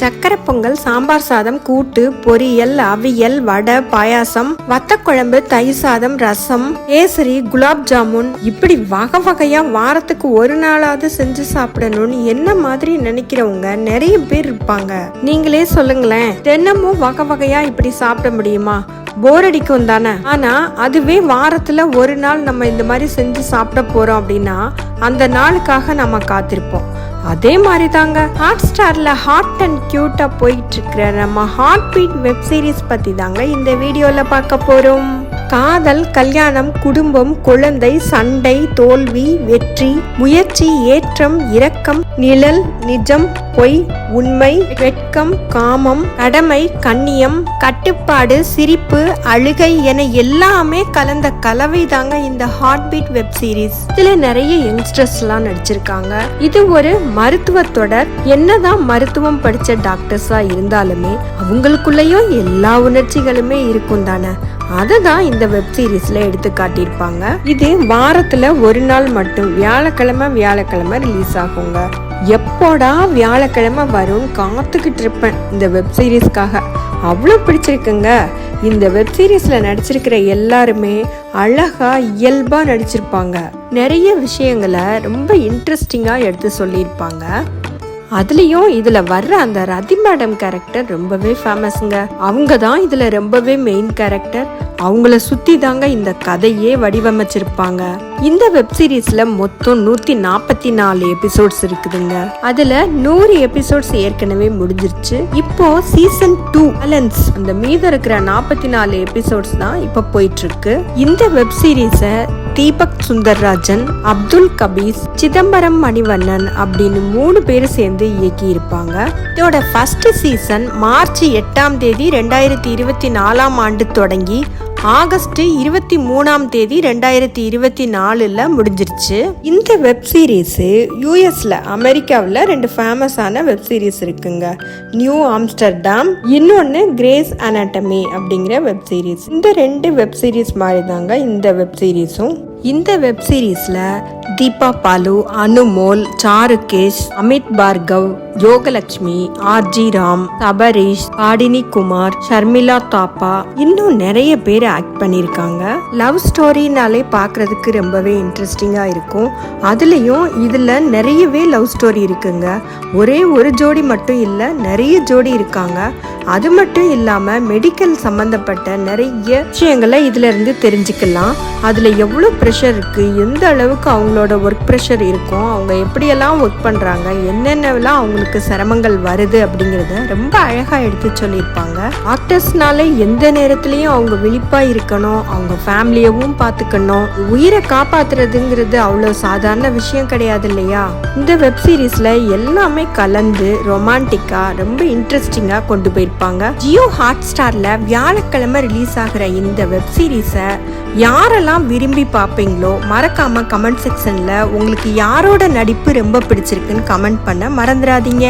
சக்கரை பொங்கல் சாம்பார் சாதம் கூட்டு பொரியல் அவியல் வடை பாயாசம் வத்தக்குழம்பு தயிர் சாதம் ரசம் கேசரி குலாப் ஜாமுன். இப்படி வகை வகையா வாரத்துக்கு ஒரு நாளாவது செஞ்சு சாப்பிடணும்னு என்ன மாதிரி நினைக்கிறவங்க நிறைய பேர் இருப்பாங்க. நீங்களே சொல்லுங்களேன் தினமும் வகை வகையா இப்படி சாப்பிட முடியுமா? போர் அடிக்கும் தானே? ஆனா அதுவே வாரத்துல ஒரு நாள் நம்ம இந்த மாதிரி செஞ்சு சாப்பிட போறோம் அப்படின்னா அந்த நாளுக்காக நம்ம காத்திருப்போம். அதே மாதிரி தாங்க ஹாட் ஸ்டார்ல ஹாட் அண்ட் கியூட்டா போயிட்டு இருக்கிற நம்ம ஹாட் பீட் வெப் சீரிஸ் பத்தி தாங்க இந்த வீடியோல பார்க்க போறோம். காதல் கல்யாணம் குடும்பம் குழந்தை சண்டை தோல்வி வெற்றி முயற்சி ஏற்றம் இரக்கம் நிழல் நிஜம் பொய் உண்மை வெட்கம் காமம் கடமை கண்ணியம் கட்டுப்பாடு சிரிப்பு அழுகை என எல்லாமே கலந்த கலவை தாங்க இந்த ஹார்ட் பீட் வெப் சீரிஸ் இதுல நிறைய யங்ஸ்டர்ஸ் எல்லாம் நடிச்சிருக்காங்க. இது ஒரு மருத்துவ தொடர். என்னதான் மருத்துவம் படிச்ச டாக்டர்ஸா இருந்தாலுமே அவங்களுக்குள்ளயும் எல்லா உணர்ச்சிகளுமே இருக்கும் தானே? அதை தான் இந்த வெப் சீரிஸ்ல எடுத்து காட்டியிருப்பாங்க இது வாரத்துல ஒரு நாள் மட்டும் வியாழக்கிழமை வியாழக்கிழமை ரிலீஸ் ஆகுங்க. எப்போடா வியாழக்கிழமை வரும் காத்துக்கிட்டு இருப்பேன் இந்த வெப் சீரிஸ்க்காக அவ்வளோ பிடிச்சிருக்குங்க. இந்த வெப் சீரிஸ்ல நடிச்சிருக்கிற எல்லாருமே அழகா இயல்பா நடிச்சிருப்பாங்க. நிறைய விஷயங்களை ரொம்ப இன்ட்ரெஸ்டிங்கா எடுத்து சொல்லியிருப்பாங்க. அதுலேயும் இதில் வர்ற அந்த ரதி மேடம் கேரக்டர் ரொம்பவே ஃபேமஸுங்க அவங்க தான் இதில் ரொம்பவே மெயின் கேரக்டர் அவங்கள சுற்றி தாங்க இந்த கதையே வடிவமைச்சிருப்பாங்க. இந்த வெப் சீரிஸ்ல மொத்தம் நூத்தி நாற்பத்தி நாலு எபிசோட்ஸ் இருக்குதுங்க. அதுல நூறு எபிசோட்ஸ் ஏற்கனவே முடிஞ்சிருச்சு. இப்போ சீசன் டூ பேலன்ஸ் அந்த மீதம் இருக்கிற நாற்பத்தி நாலு எபிசோட்ஸ் தான் இப்போ போயிட்டு இருக்கு. இந்த வெப் சீரிஸை தீபக் சுந்தர்ராஜன் அப்துல் கபீஸ் சிதம்பரம் மணிவண்ணன் அப்படின்னு மூணு பேர் சேர்ந்து இயக்கி இருப்பாங்க இதோட ஃபர்ஸ்ட் சீசன் மார்ச் எட்டாம் தேதி ரெண்டாயிரத்தி இருபத்தி நாலாம் ஆண்டு தொடங்கி ஆகஸ்ட் இருபத்தி மூணாம் தேதி ரெண்டாயிரத்தி இருபத்தி நாலில் முடிஞ்சிருச்சு. இந்த வெப் சீரீஸு யூஎஸ்ல அமெரிக்காவில் ரெண்டு ஃபேமஸான வெப் சீரிஸ் இருக்குங்க. நியூ ஆம்ஸ்டர்டாம் இன்னொன்று கிரேஸ் அனாட்டமி அப்படிங்கிற வெப் சீரிஸ் இந்த ரெண்டு வெப் சீரிஸ் மாதிரி தாங்க இந்த வெப் சீரிஸும் இந்த வெப் சீரீஸில் தீபா பாலு அனுமோல் சாருகேஷ் அமித் பார்கவ் யோகலட்சுமி ஆர்ஜி ராம் சபரீஷ் பாடினி குமார் ஷர்மிளா தாப்பா. இன்னும் நிறைய பேர் ஆக்ட் பண்ணியிருக்காங்க. லவ் ஸ்டோரினாலே பார்க்கறதுக்கு ரொம்பவே இன்ட்ரெஸ்டிங்காக இருக்கும். அதுலேயும் இதில் நிறையவே லவ் ஸ்டோரி இருக்குங்க. ஒரே ஒரு ஜோடி மட்டும் இல்லை நிறைய ஜோடி இருக்காங்க. அது மட்டும் இல்லாமல் மெடிக்கல் சம்மந்தப்பட்ட நிறைய விஷயங்களை இதுல இருந்து தெரிஞ்சுக்கலாம். அதில் எவ்வளோ ப்ரெஷர் இருக்குது எந்த அளவுக்கு அவங்களோட ஒர்க் ப்ரெஷர் இருக்கும் அவங்க எப்படியெல்லாம் ஒர்க் பண்ணுறாங்க என்னென்னலாம் அவங்களுக்கு சிரமங்கள் வருது அப்படிங்கிறத ரொம்ப அழகாக எடுத்து சொல்லியிருப்பாங்க. டாக்டர்ஸ்னால எந்த நேரத்துலையும் அவங்க விழிப்பாக இருக்கணும் அவங்க ஃபேமிலியவும் பார்த்துக்கணும். உயிரை காப்பாத்துறதுங்கிறது அவ்வளோ சாதாரண விஷயம் கிடையாது இல்லையா? இந்த வெப் சீரிஸ்ல எல்லாமே கலந்து ரொமான்டிக்கா ரொம்ப இன்ட்ரெஸ்டிங்கா கொண்டு போயிருப்பாங்க. ஜியோ ஹாட் ஸ்டார்ல வியாழக்கிழமை ரிலீஸ் ஆகிற இந்த வெப் சீரிஸை யாரெல்லாம் விரும்பி பார்ப்பீங்களோ மறக்காம கமெண்ட் செக்ஷன்ல உங்களுக்கு யாரோட நடிப்பு ரொம்ப பிடிச்சிருக்குன்னு கமெண்ட் பண்ண மறந்துடாதீங்க.